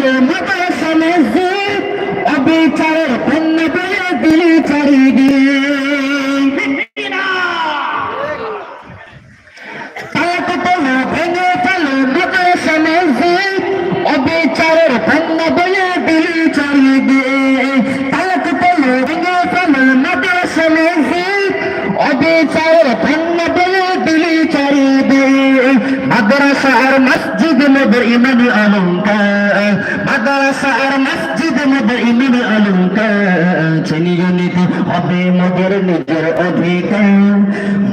চলো মাদ্রাসা মসজিদ অবিচারের পণ্য বলে দিলি চারিদিক তালাক তোলা ভেঙে ফেলো মাদ্রাসা মসজিদ অবিচারের পণ্য বলে দিলি চারিদিক তালাক তোলা ভেঙে ফেলো মাদ্রাসা মসজিদ অবিচারের পণ্য বলে দিলি চারিদিক মাদ্রাসা আর মসজিদ মধ্যে ইমান অলঙ্কার মাদ্রাসা আর মসজিদ মধ্যে ইমান অলঙ্কার চিনিয়ে নিতে হবে মোদের নিজের অধিকার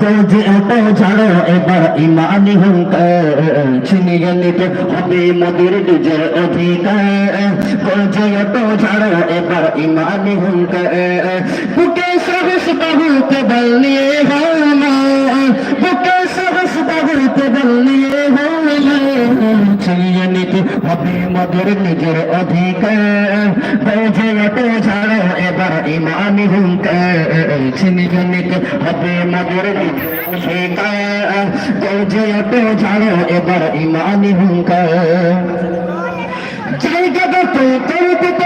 গৌজে এত ছাড়ো এবার ইমানি হুঙ্কার চিনিয়ে নিতে হবে মোদের নিজের অধিকার গৌজে এত ছাড়ো এবার ইমানি হুঙ্কার বুকে সাহস বাহুতে বল নিয়ে হওয়া বুকে সাহস বাহুতে বল নিয়ে হওয়া চিনিয়ে নিতে হবে মোদের নিজের অধিকার। গৌজে এত ছাড়ো এবার ইমানি ছাড়ো এবার ইমানি হুঙ্কার। জায়গাটা তো করতে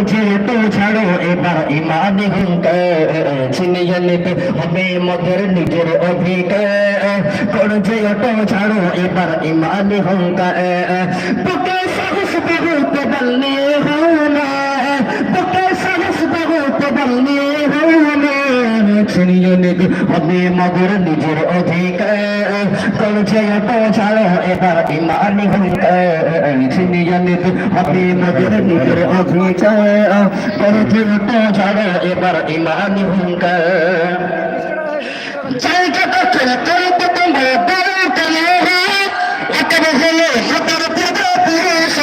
তোমরা বড় করো না ওকব হলো মোটর পূজা হয়েছে সম্পাদ জায়গাটা তো করতে তোমরা বড় করো না ওকব হলো মোটর পূজা হয়েছে সম্পাদ পাগের খবর পাইলে তোমরা হবে ছাড়ে, এবার ইমানি শুনিয়ে নিতে হবে মদের নিজের অধিকার করছে তো ছাড়ো, এবার ইমানি হুঙ্কার বুকে সাহস বহুত বলনে হওয়া বুকে সাহস বহুত বলনে হওয়া শুনিয়ে নিতে হবে মগর নিজের অধিকার। করছে তো ছাড়ো, এবার ইমান শুনিয়ে নিতে হবে মগর নিজের অধিকার। করছে তো ছাড়ো, এবার ইমান হুঙ্কার জায়গাটা ছেড়ে করতে তোমরা কেন একেবারে হলো হাতের পূজা পুরুষ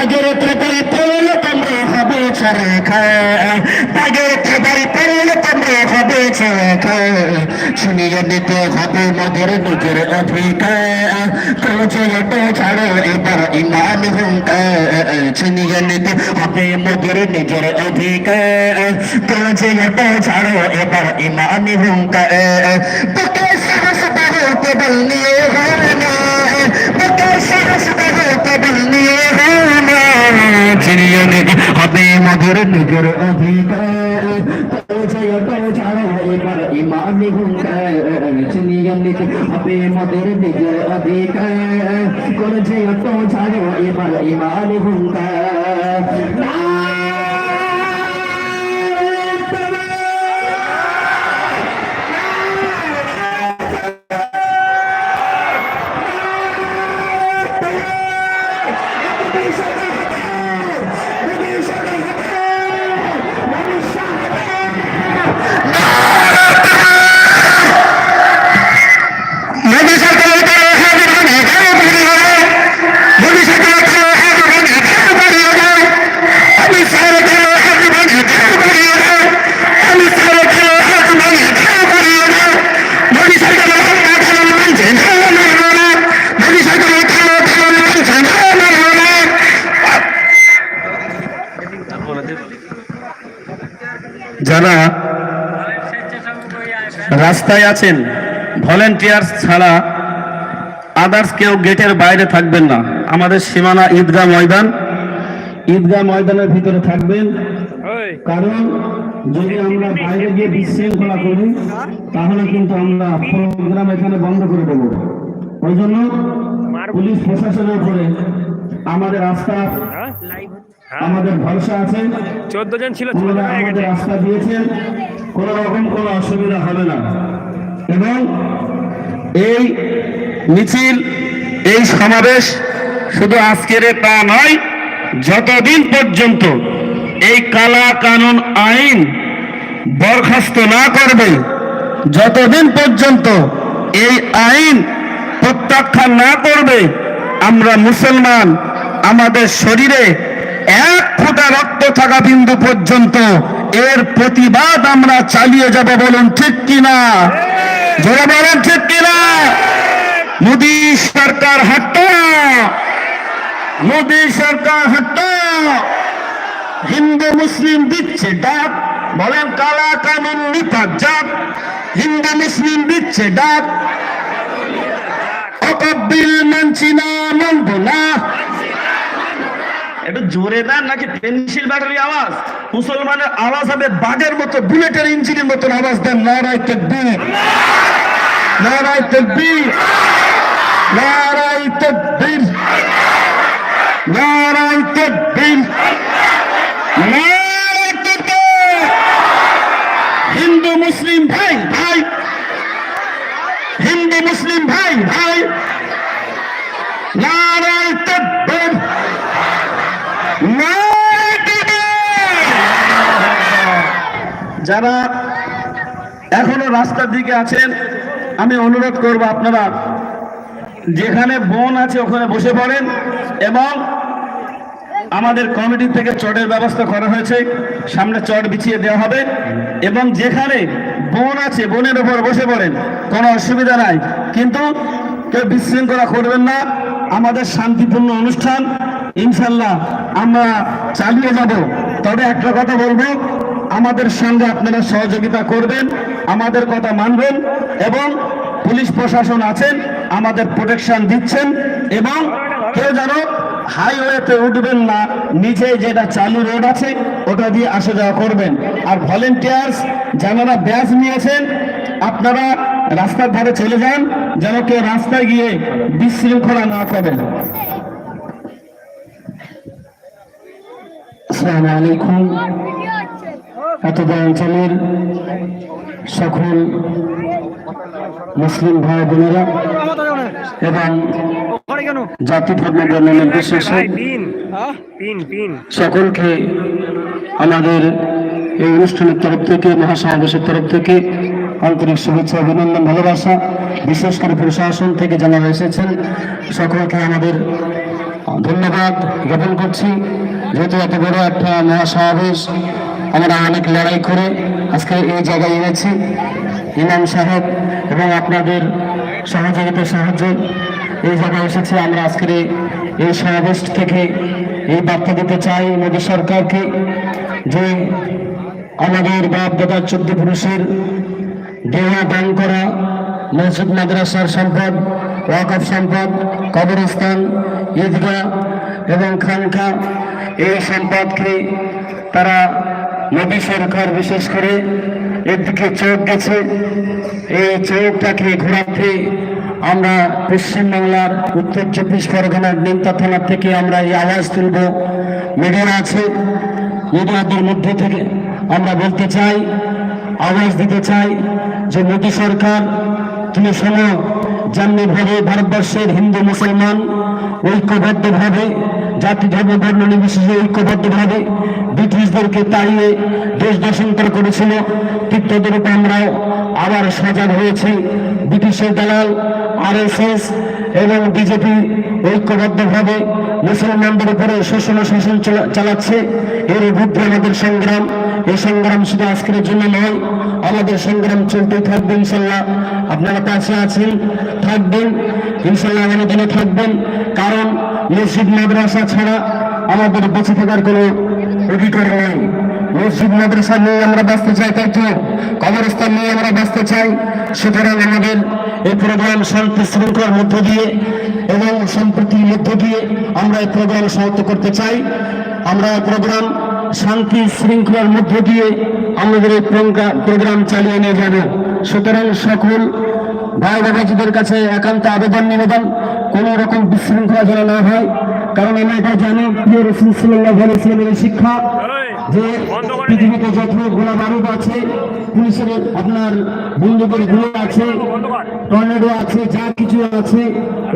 বাগের প্রবল পড়লে তোমরা হবে ছাড়া খায়। বাগের প্রবল পড়লে তোমরা হবে ছাড়া খায়। শুনিয়ে নিতে হবে মগের নিজের অধিকার। কলছে তো ছাড়ো, এবার ইমান হুঙ্কার। শুনিয়ে নিতে হবে মগের নিজের অধিকার। কলছে তো ছাড়ো, এবার ইমান হুঙ্কার। বুকে সাহস বাহুতে বল নিয়ে হয় না। বুকে সাহস বাহুতে বল নিয়ে হয় না। চিনিয়ে নিতে হবে মধুর নিজের কলছে তো ছাড়ো এবার ইমানি হুঙ্কার চিনিয়ে নিতে হবে মগের নিজের অধিকার। কলছে তো ছাড়ো এবার ইমান হুঙ্কার রাস্তায় আছেন ভলেন্টিয়ার্স ছাড়া আদার্স কেউ গেটের বাইরে থাকবেন না। আমাদের সীমানা ঈদগাহ ময়দান ঈদগাহ ময়দানের ভিতরে থাকবেন। কারণ যদি আমরা বাইরে গিয়ে বিশৃঙ্খলা করি তাহলে কিন্তু আমরা প্রোগ্রাম এখানে বন্ধ করে দেবো। ওই জন্য পুলিশ প্রশাসনের উপরে আমাদের আস্থা আমাদের ভরসা আছে। চোদ্দ জন ছিল আমাদের রাস্তা দিয়েছেন। কোন রকম কোনো অসুবিধা হবে না। এবং এই মিছিল, এই সমাবেশ শুধু আজকের তা নয়, যতদিন পর্যন্ত এই কালা কানুন আইন বরখাস্ত না করবে, যতদিন পর্যন্ত এই আইন প্রত্যাখ্যান না করবে, আমরা মুসলমান, আমাদের শরীরে এক ফোঁটা রক্ত থাকা বিন্দু পর্যন্ত এর প্রতিবাদ আমরা চালিয়ে যাব বলুন ঠিক কিনা? জোরে বলেন, ঠিক কিনা? মোদী সরকার হট্টা মোদী সরকার হট্টা হিন্দু, মুসলিম দিচ্ছে ডাক। বলেন, কালা কানুন নিপাত যাক হিন্দু, মুসলিম দিচ্ছে ডাক। অকব্বিল মানছি না, মানব না। একটু জোরে দেন নাকি পেন্সিল ব্যাটারি আওয়াজ? মুসলমানের আওয়াজ হবে বাঘের মতো, বুলেটের ইঞ্জিনের মতন আওয়াজ দেন নারায় তকবীর। নারায় তকবীর। নারায় তকবীর। নারায় তকবীর। হিন্দু মুসলিম ভাই ভাই। হিন্দু মুসলিম ভাই ভাই। নারায় যারা এখনও রাস্তার দিকে আছেন, আমি অনুরোধ করব আপনারা যেখানে বন আছে ওখানে বসে পড়েন এবং আমাদের কমিটি থেকে চটের ব্যবস্থা করা হয়েছে, সামনে চট বিছিয়ে দেওয়া হবে এবং যেখানে বন আছে, বনের ওপর বসে পড়েন, কোনো অসুবিধা নাই। কিন্তু কেউ বিশৃঙ্খলা করবেন না, আমাদের শান্তিপূর্ণ অনুষ্ঠান, ইনশাল্লাহ আমরা চালিয়ে যাব। তবে একটা কথা বলব আমাদের সঙ্গে আপনারা সহযোগিতা করবেন, আমাদের কথা মানবেন এবং পুলিশ প্রশাসন আছেন, আমাদের প্রোটেকশন দিচ্ছেন এবং কেউ যেন হাইওয়েতে উঠবেন না নিচে যেটা চালু রোড আছে, ওটা দিয়ে আসা যাওয়া করবেন। আর ভলেন্টিয়ার্স যারা ব্যাচ নিয়েছেন, আপনারা রাস্তার ধারে চলে যান, যেন কেউ রাস্তায় গিয়ে বিশৃঙ্খলা না করেন। আসসালামু আলাইকুম। এতদা অঞ্চলের সকল মুসলিম ভাই বোনেরা এবং জাতি ধর্ম বর্ণ নির্বিশেষে সকলকে আমাদের এই অনুষ্ঠানের তরফ থেকে, মহাসমাবেশের তরফ থেকে আন্তরিক শুভেচ্ছা অভিনন্দন, ভালোবাসা, বিশেষ করে প্রশাসন থেকে জানারা এসেছেন সকলকে আমাদের ধন্যবাদ জ্ঞাপন করছি। যেহেতু এত বড় একটা মহাসমাবেশ আমরা অনেক লড়াই করে আজকে এই জায়গায় এনেছি। ইমাম সাহেব এবং আপনাদের সহযোগিতা সাহায্য এই জায়গায় এসেছি। আমরা আজকের এই- সমাবেশ থেকে এই বার্তা দিতে চাই মোদী সরকারকে যে আমাদের বাপ দাদা চোদ্দ পুরুষের দেওয়া দান করা, মসজিদ, মাদ্রাসার সম্পদ, ওয়াকফ সম্পদ, কবরস্থান, ঈদগাহ এবং খানকা, এই সম্পদকে তারা মোদী সরকার বিশেষ করে এর দিকে চোখ গেছে। এই চোখটাকে ঘোরাতে আমরা পশ্চিমবাংলার উত্তর চব্বিশ পরগনার নিমতা থানা থেকে আমরা এই আওয়াজ তুলব। মিডিয়া আছে, মিডিয়াদের মধ্যে থেকে আমরা বলতে চাই, আওয়াজ দিতে চাই যে মোদী সরকার, তুমি শোনো, যেমনিভাবে ভারতবর্ষের হিন্দু মুসলমান ঐক্যবদ্ধভাবে জাতি ধর্ম বর্ণ নির্বিশেষে ঐক্যবদ্ধভাবে ব্রিটিশদেরকে তাড়িয়ে দেশ দেশান্তর করেছিল। ঠিক তদরূপ আমরাও আবার সজাগ হয়েছি। ব্রিটিশের দালাল, আরএসএস এবং বিজেপি ঐক্যবদ্ধভাবে মুসলমানদের উপরে শোষণ ও শাসন চালা- চালাচ্ছে। এর বিরুদ্ধে আমাদের সংগ্রাম। এই সংগ্রাম শুধু আজকের জন্য নয়, আমাদের সংগ্রাম চলতেই থাকবে ইনশাল্লাহ। আপনারা কাছে আছেন, থাকবেন। ইনশাল্লাহ আগামী দিনে থাকবেন। কারণ মসজিদ মাদ্রাসা ছাড়া আমাদের বেঁচে থাকার কোনো অধিকার নেই। মসজিদ মাদ্রাসা নিয়ে আমরা বাঁচতে চাই, তাই তো? কবরস্থান নিয়ে আমরা বাঁচতে চাই। সুতরাং আমাদের এই প্রোগ্রাম শান্তি শৃঙ্খলার মধ্য দিয়ে এবং সম্প্রীতির মধ্য দিয়ে আমরা এই প্রোগ্রাম সমাপ্ত করতে চাই। আমরা এই প্রোগ্রাম শান্তি শৃঙ্খলার মধ্য দিয়ে আমাদের এই প্রোগ্রা- প্রোগ্রাম চালিয়ে নিয়ে যাব। সুতরাং সকল ভাই বাবাজিদের কাছে একান্ত আবেদন, নিবেদন। কোন রকম বিশৃঙ্খলা যেন না হয়। কারণ আমি এটা জানি, প্রিয় রসুল সাল্লাহ আলাইহি সাল্লামের শিক্ষা যে পৃথিবীতে যত গোলা বারুদ আছে, পুলিশের আপনার বন্দুকেরগুলো আছে, টর্নেডো আছে, যা কিছু আছে,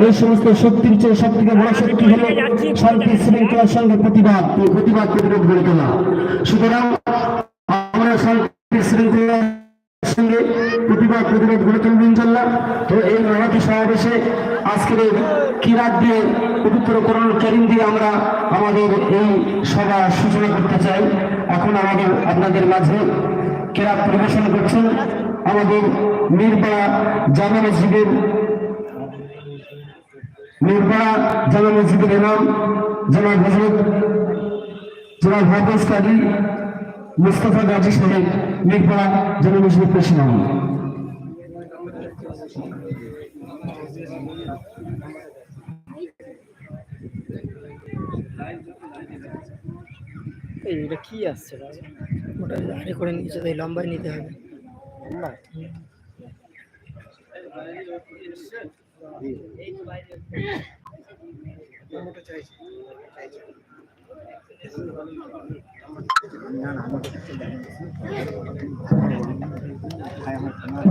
এই সমস্ত শক্তির চেয়ে সব থেকে বড় শক্তি হলো শান্তি শৃঙ্খলার সঙ্গে প্রতিবাদ। প্রতিবাদ প্রতিরোধ গড়ে তোলা। সুতরাং আমরা শান্তি শৃঙ্খলার সঙ্গে প্রতিবাদ প্রতিরোধ গড়ে তুলব ইনশাল্লাহ তো এই মহাতি সমাবেশে আজকের এই কিরাত দিয়ে পবিত্র করোন করিম দিয়ে আমরা আমাদের এই সভা সূচনা করতে চাই। এখন আমাদের আপনাদের মাঝে কিরাত পরিবেশন করছেন আমাদের মিরপাড়া জামা মসজিদের মিরপাড়া জামা মসজিদের ইমাম জনাব হজরত জনাব হাফেজ কাজী মুস্তফা গাজী সাহেব মিরপাড়া জামা মসজিদ প্রেসিডেন্ট এটা কি আসছে? দাদা ওটা আরে করে নিচে তাই লম্বায় নিতে হবে।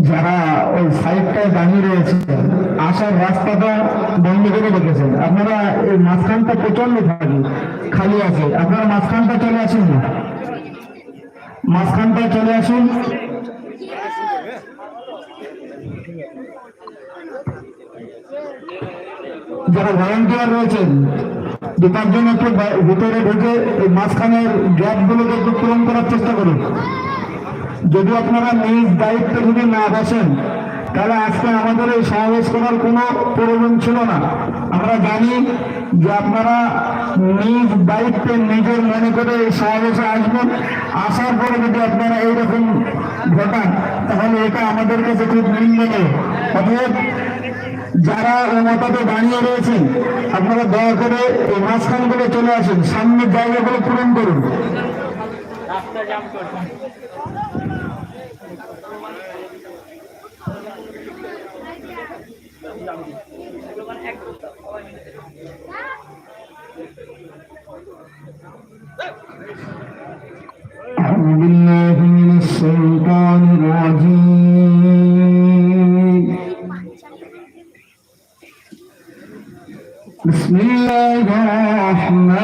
যারা ওই সাইডটায় দাঁড়িয়ে রয়েছে, আসার রাস্তাটা বন্ধ করে রেখেছেন। আপনারা এই মাঝখানটা প্রচণ্ড খালি খালি আছে। আপনারা মাঝখানটা চলে আসুন না। মাঝখানটায় চলে আসুন। যারা ভলান্টিয়ার রয়েছেন দু পাঁচজন একটু ভিতরে ঢুকে এই মাঝখানের গ্যাপগুলোকে একটু পূরণ করার চেষ্টা করুন। যদি আপনারা নিজ দায়িত্বে যদি না বসেন, তাহলে আজকে আমাদের এই সমাবেশ করার কোনো প্রয়োজন ছিল না। আমরা জানি যে আপনারা নিজ দায়িত্বে নিজের মনে করে এই সমাবেশে আসবেন। আসার পরে যদি আপনারা এইরকম ঘটান, তাহলে এটা আমাদের কাছে খুব নিন্দনীয়। অতএব যারা ও মতাতে দাঁড়িয়ে রয়েছেন আপনারা দয়া করে এই মাঝখানগুলো চলে আসুন সামনের জায়গাগুলো পূরণ করুন أعوذ بالله من الشيطان الرجيم بسم الله الرحمن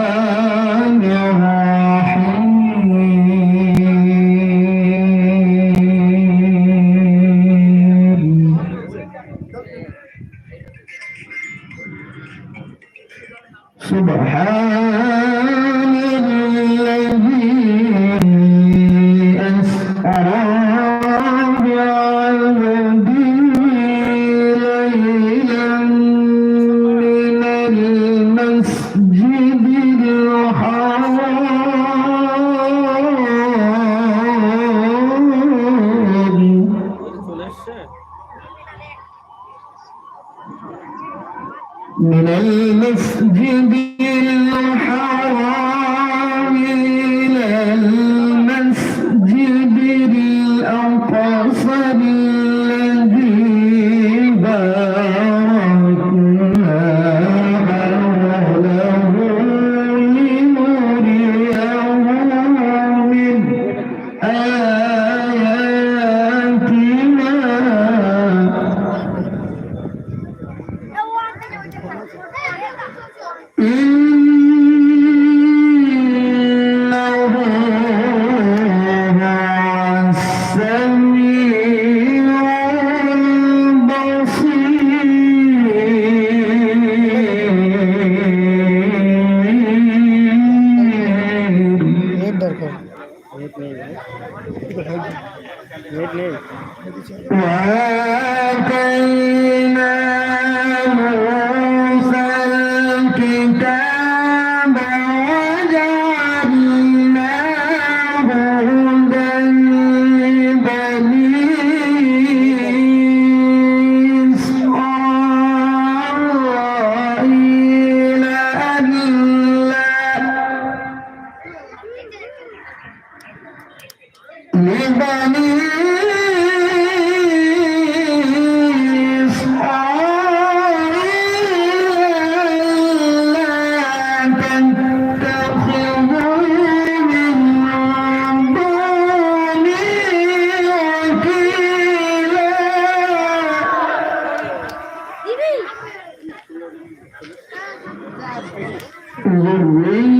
ভাই নেট will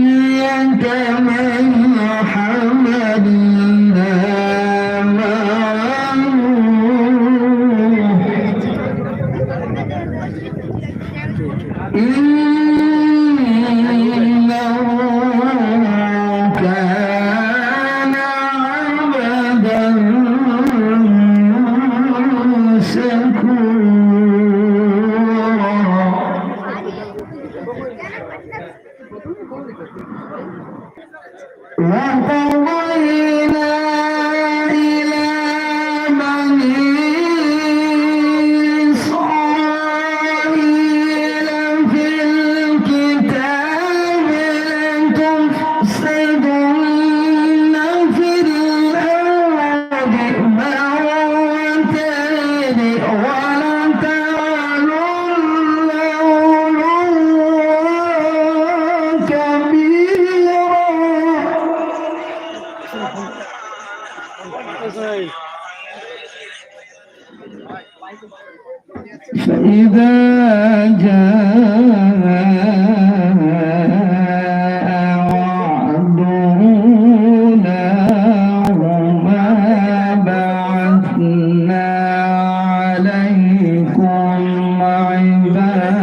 Yeah.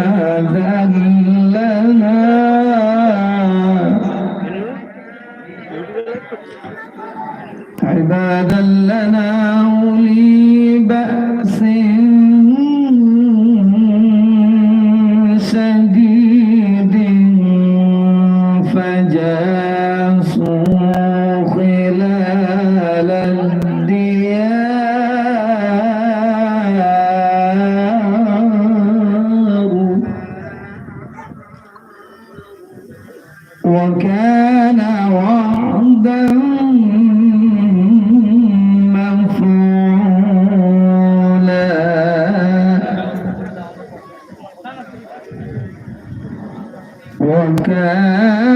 وكان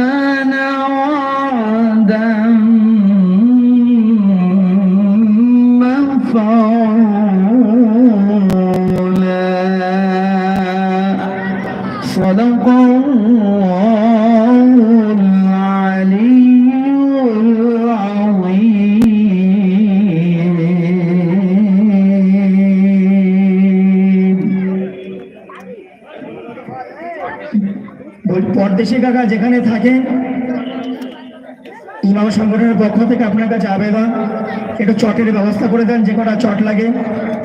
একটু চটের ব্যবস্থা করে দেন, যে কটা চট লাগে,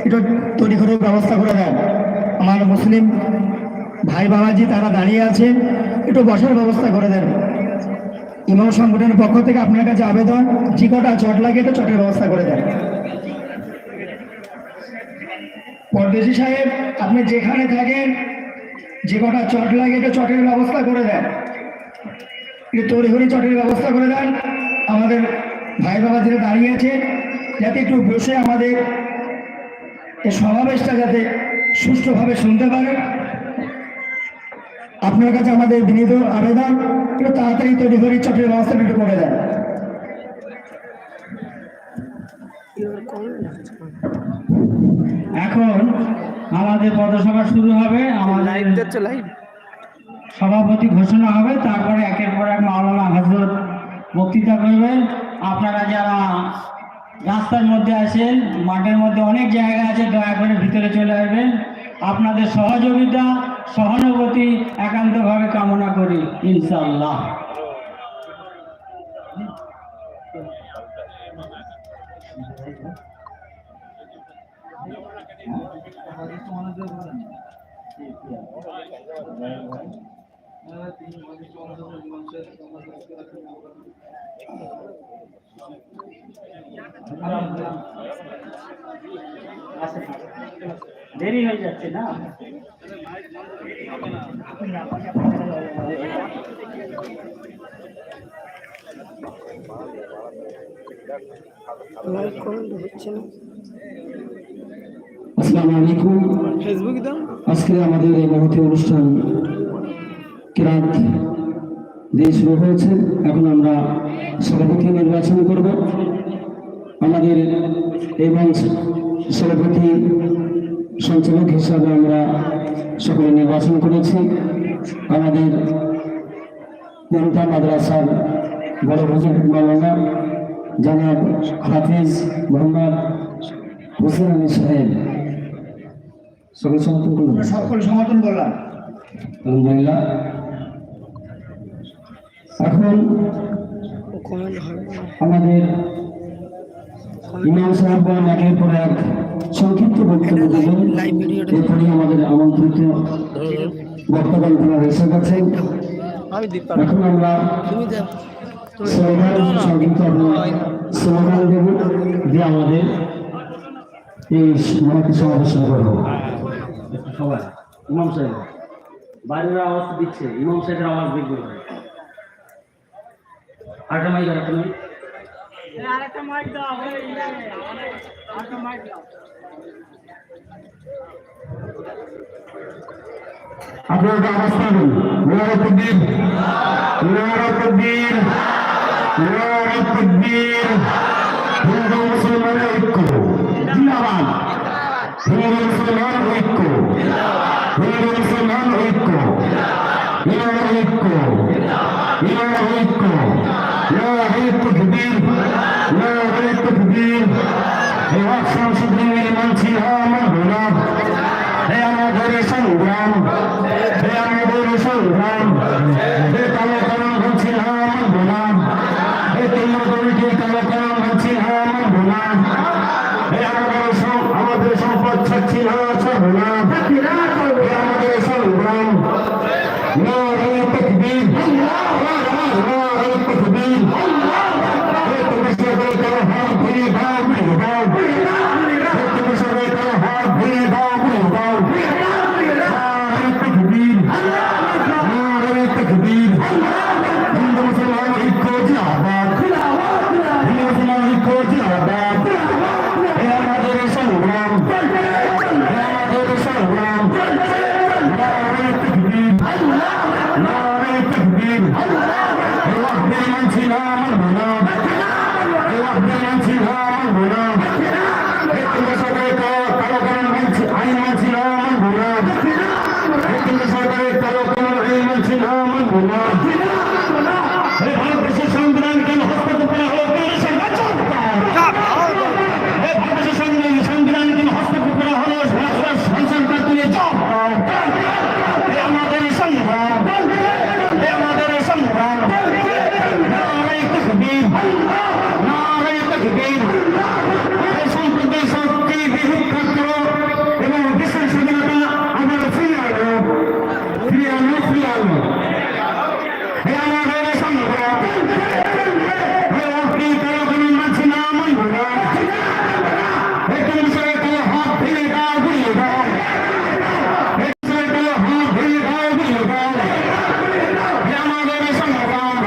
একটু তৈরি করার ব্যবস্থা করে দেন। আমার মুসলিম ভাই বাবাজি তারা দাঁড়িয়ে আছে, একটু বসার ব্যবস্থা করে দেন। ইমাম সংগঠনের পক্ষ থেকে আপনার কাছে আবেদন, যে কটা চট লাগে একটু চটের ব্যবস্থা করে দেন। পরদেশি সাহেব, আপনি যেখানে থাকেন, যে কটা চট লাগে একটু চটের ব্যবস্থা করে দেন। একটু তড়িঘড়ি চটের ব্যবস্থা করে দেন। আমাদের ভাই বাবা যারা দাঁড়িয়ে আছে যাতে একটু বসে আমাদের এই সমাবেশটা যাতে সুষ্ঠুভাবে শুনতে পারে। আপনার কাছে আমাদের বিনীত আবেদন একটু তাড়াতাড়ি তড়িঘড়ি চটের ব্যবস্থা একটু করে দেন। এখন আমাদের পদসভা শুরু হবে আমাদের সভাপতি ঘোষণা হবে তারপরে একের পর এক মাওলানা হজরত বক্তৃতা করবেন। আপনারা যারা রাস্তার মধ্যে আছেন, মাঠের মধ্যে অনেক জায়গা আছে, দয়া করে ভিতরে চলে আসবেন। আপনাদের সহযোগিতা, সহানুভূতি একান্তভাবে কামনা করি, ইনশাআল্লাহ। দেরি হয়ে যাচ্ছে না? লাইক কমেন্ট হচ্ছে না। আসসালামু আলাইকুম। ফেসবুক দাও। আজকে আমাদের এই মহতী অনুষ্ঠান কিরাত দিয়ে শুরু হয়েছে এখন আমরা সভাপতি নির্বাচন করব। আমাদের এই মঞ্চ সভাপতি সঞ্চালক হিসাবে আমরা সকলে নির্বাচন করেছি। আমাদের মমতা মাদ্রাসার বড় হুজুর মাওলানা জানাব হাফিজ মোহাম্মদ হোসেন আলী সাহেব। সকল সমর্থন করুন। সকল সমর্থন করলাম। আলহামদুলিল্লাহ। এখন আমাদের ইমাম সাহেবগণ একের পর এক সংক্ষিপ্ত বক্তব্য দেবেন এরপরে আমাদের আমন্ত্রিত বক্তব্য তারা এসে গেছেন এখন আমরা স্লোগান, সংক্ষিপ্ত আমাদের এই মহাতি সমাবেশ করব। সবাই, ইমাম সাহেব, বাইরের আওয়াজ দিচ্ছে, ইমাম সাহেবের আওয়াজ দেখবে আরেকটা মাইক আরেকটা মাইক আপনারা একটা আওয়াজ পাবেন মুরারকুদ্দিন মুরারকুদ্দিন মুরারকুদ্দিন হিন্দু মুসলমানের ঐক্য জিন্দাবাদ হিন্দু মুসলমান ঐক্য হিন্দু মুসলমান ঐক্য ইমাম ঐক্য ইমাম ঐক্য Yeah. তকবীর নারে তকবীর হিন্দু মুসলমান ঐক্য জিন্দাবাদ হিন্দু মুসলমান ঐক্য জিন্দাবাদ হে আমাদের সংগ্রাম হে আমাদের সংগ্রাম নারে তকবীর নারে তকবীর হে ওয়াহদে মানছি না মানবো না হে ওয়াহদে মানছি না মানবো না হে তুমি সবাই কালো কালো কালাম মানছি আইন মানছি না মানবো না হে তুমি সবাই কালো কালাম আইন মানছি না মানবো না হে ভারতবর্ষের সংবিধান কেন হস্তক্ষেপ করা হলো কেন সংবাদ হে ভারতবর্ষের সংবিধান সংবিধান কেন হস্তক্ষেপ করা হলো সংসদ তুলে জব হে আমাদের সংগ্রাম হে আমাদের সংগ্রাম নারাই তকবীর নারাই তকবীর হে সম্প্রদায় শক্তি বিহুক্ষা করো এবং দেশের স্বাধীনতা আমরা ফিরিয়ে আনো ফিরিয়ে আনো ফিরিয়ে আনো হে আমাদের সংগ্রাম হে অগ্নি কালো কোনো মাঝে না মানব না হে তুমি সবাই কালো হাত ভেঙে দাও ঘুরিয়ে দাও হে সবাই কালো হাত ভেঙে দাও ঘুরিয়ে দাও হে আমাদের সংগ্রাম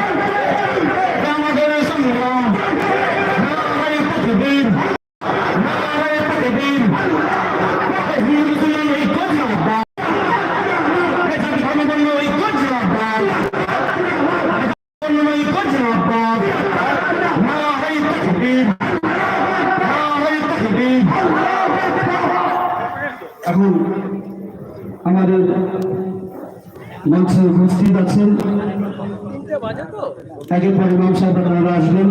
হে আমাদের সংগ্রাম নারায় তকবীর নারায় তকবীর হে হিন্দু মুসলমান ঐক্য জিন্দাবাদ হে জাতি ধর্ম বর্ণ ঐক্য জিন্দাবাদ বর্ণ ঐক্য জিন্দাবাদ নারায় তকবীর নারায় তকবীর এখন আমাদের মঞ্চে উপস্থিত আছেন। একের পর ইমাম সাহেব আপনারা আসবেন।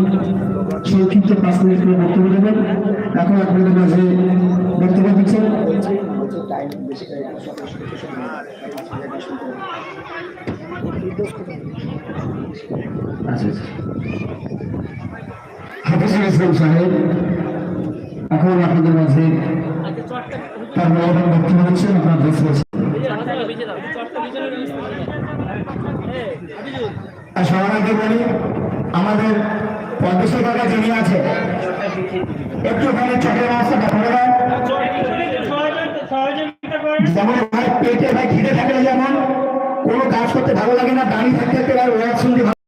সংক্ষিপ্ত পাঁচ মিনিট করে বক্তব্য দেবেন। এখন আপনাদের মাঝে বক্তব্য দিচ্ছেন। আচ্ছা আচ্ছা। হাফিজুল ইসলাম সাহেব, এখন আপনাদের মাঝে তার বক্তব্য দিচ্ছেন। আপনার সবার বলি, আমাদের পদ্মশ্রী কাকা যিনি আছে একটুখানি চটের ব্যবস্থাটা করে দেন ভাই, পেটে ভাই খিদে থাকলে যেমন কোনো কাজ করতে ভালো লাগে না, দাঁড়িয়ে থাকতে ওয়াজ শুনতে ভালো।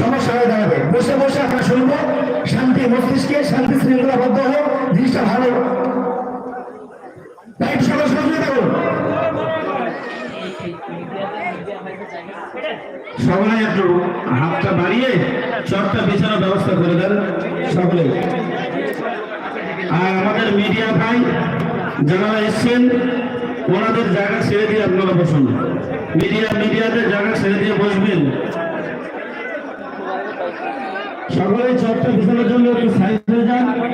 সমস্যা হয়ে দাঁড়াবে বসে বসে আমরা শুনব, শান্তি মস্তিষ্কে শান্তি শৃঙ্খলাবদ্ধ হোক জিনিসটা ভালো তাই একটু সবাই সহযোগিতা করুন সকলে একটু হাতটা বাড়িয়ে চটটা বিছানোর ব্যবস্থা করে দেন সকলে। আর আমাদের মিডিয়া ভাই যারা এসছেন, ওনাদের জায়গা ছেড়ে দিয়ে আপনারা বসুন। মিডিয়া, মিডিয়াদের জায়গা ছেড়ে দিয়ে বসবেন। সকলেই চটটা বিছানোর জন্য একটু সাইড হয়ে যান।